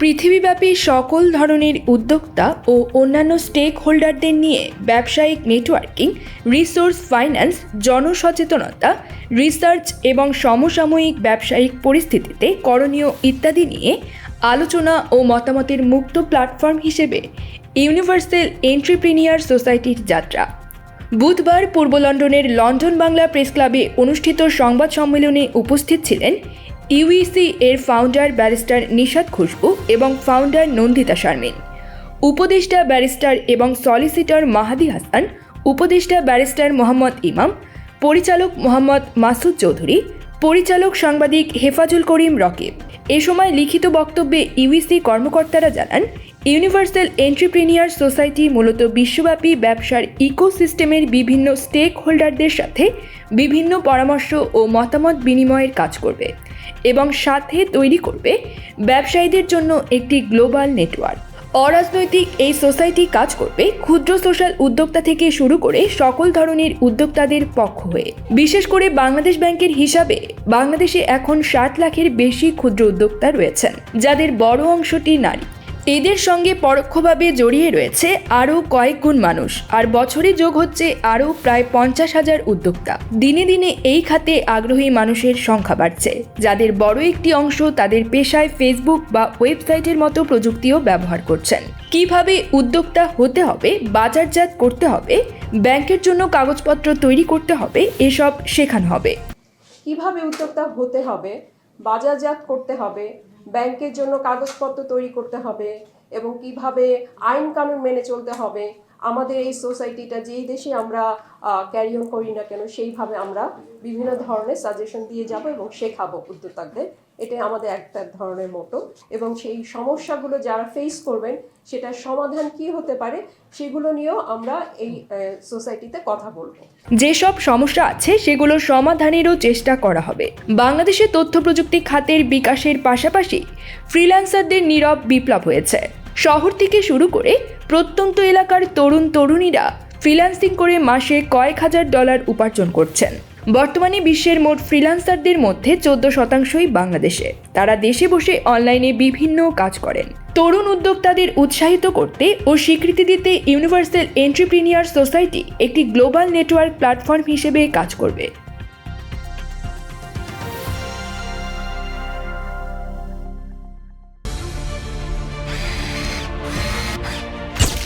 পৃথিবীব্যাপী সকল ধরনের উদ্যোক্তা ও অন্যান্য স্টেক হোল্ডারদের নিয়ে ব্যবসায়িক নেটওয়ার্কিং রিসোর্স ফাইন্যান্স জনসচেতনতা রিসার্চ এবং সমসাময়িক ব্যবসায়িক পরিস্থিতিতে করণীয় ইত্যাদি নিয়ে আলোচনা ও মতামতের মুক্ত প্ল্যাটফর্ম হিসেবে ইউনিভার্সাল এন্ট্রিপ্রিনিয়ার সোসাইটির যাত্রা। বুধবার পূর্ব লন্ডনের লন্ডন বাংলা প্রেস ক্লাবে অনুষ্ঠিত সংবাদ সম্মেলনে উপস্থিত ছিলেন ইউইসি এর ফাউন্ডার ব্যারিস্টার নিশাদ খুশবু এবং ফাউন্ডার নন্দিতা শারমিন। উপদেষ্টা ব্যারিস্টার এবং সলিসিটর মাহাদি হাসান, উপদেষ্টা ব্যারিস্টার মোহাম্মদ ইমাম, পরিচালক মোহাম্মদ মাসুদ চৌধুরী, পরিচালক সাংবাদিক হেফাজুল করিম রকিব। এ সময় লিখিত বক্তব্যে ইউইসি কর্মকর্তারা জানান, ইউনিভার্সাল এন্ট্রিপ্রিনিয়ার সোসাইটি মূলত বিশ্বব্যাপী ব্যবসার ইকোসিস্টেমের বিভিন্ন স্টেক হোল্ডারদের সাথে বিভিন্ন পরামর্শ ও মতামত বিনিময়ের কাজ করবে। এবং সাথে তৈরি করবে ব্যবসায়ীদের জন্য একটি গ্লোবাল নেটওয়ার্ক। অরাজনৈতিক এই সোসাইটি কাজ করবে ক্ষুদ্র সোশ্যাল উদ্যোক্তা থেকে শুরু করে সকল ধরনের উদ্যোক্তাদের পক্ষ হয়ে। বিশেষ করে বাংলাদেশ ব্যাংকের হিসাবে বাংলাদেশে এখন ষাট লাখের বেশি ক্ষুদ্র উদ্যোক্তা রয়েছেন, যাদের বড় অংশটি নারী। এদের সঙ্গে পরোক্ষভাবে জড়িয়ে রয়েছে আরও কয়েক গুণ মানুষ। আর বছরে যোগ হচ্ছে আরও প্রায় পঞ্চাশ হাজার উদ্যোক্তা। দিনে দিনে এই খাতে আগ্রহী মানুষের সংখ্যা বাড়ছে। যাদের বড় একটি অংশ তাদের পেশায় ফেসবুক বা ওয়েবসাইটের মতো প্রযুক্তিও ব্যবহার করছেন। কীভাবে উদ্যোক্তা হতে হবে, বাজারজাত করতে হবে, ব্যাংকের জন্য কাগজপত্র তৈরি করতে হবে, এসব শেখানো হবে। কীভাবে উদ্যোক্তা হতে হবে, বাজারজাত করতে হবে ব্যাংকের জন্য কাগজপত্র তৈরি করতে হবে এবং কীভাবে আইন কানুন মেনে চলতে হবে আমাদের এই সোসাইটিটা যেই দেশে আমরা ক্যারি অন করি না কেন, সেইভাবে আমরা বিভিন্ন ধরনের সাজেশন দিয়ে যাব এবং শেখাবো উদ্যোক্তাদের। এটাই আমাদের একটা ধরনের মতো এবং সেই সমস্যাগুলো যারা ফেস করবেন, সেটার সমাধান কি হতে পারে, সেগুলো নিয়েও আমরা এই সোসাইটিতে কথা বলব। যেসব সমস্যা আছে, সেগুলো সমাধানেরও চেষ্টা করা হবে। বাংলাদেশে তথ্য প্রযুক্তি খাতের বিকাশের পাশাপাশি ফ্রিল্যান্সারদের নীরব বিপ্লব হয়েছে। শহর থেকে শুরু করে প্রত্যন্ত এলাকার তরুণ তরুণীরা ফ্রিল্যান্সিং করে মাসে কয়েক হাজার ডলার উপার্জন করছেন। বর্তমানে বিশ্বের মোট ফ্রিল্যান্সারদের মধ্যে চোদ্দ শতাংশই বাংলাদেশে। তারা দেশে বসে অনলাইনে বিভিন্ন কাজ করেন। তরুণ উদ্যোক্তাদের উৎসাহিত করতে ও স্বীকৃতি দিতে ইউনিভার্সাল এন্ট্রিপ্রিনিয়ার সোসাইটি একটি গ্লোবাল নেটওয়ার্ক প্ল্যাটফর্ম হিসেবে কাজ করবে।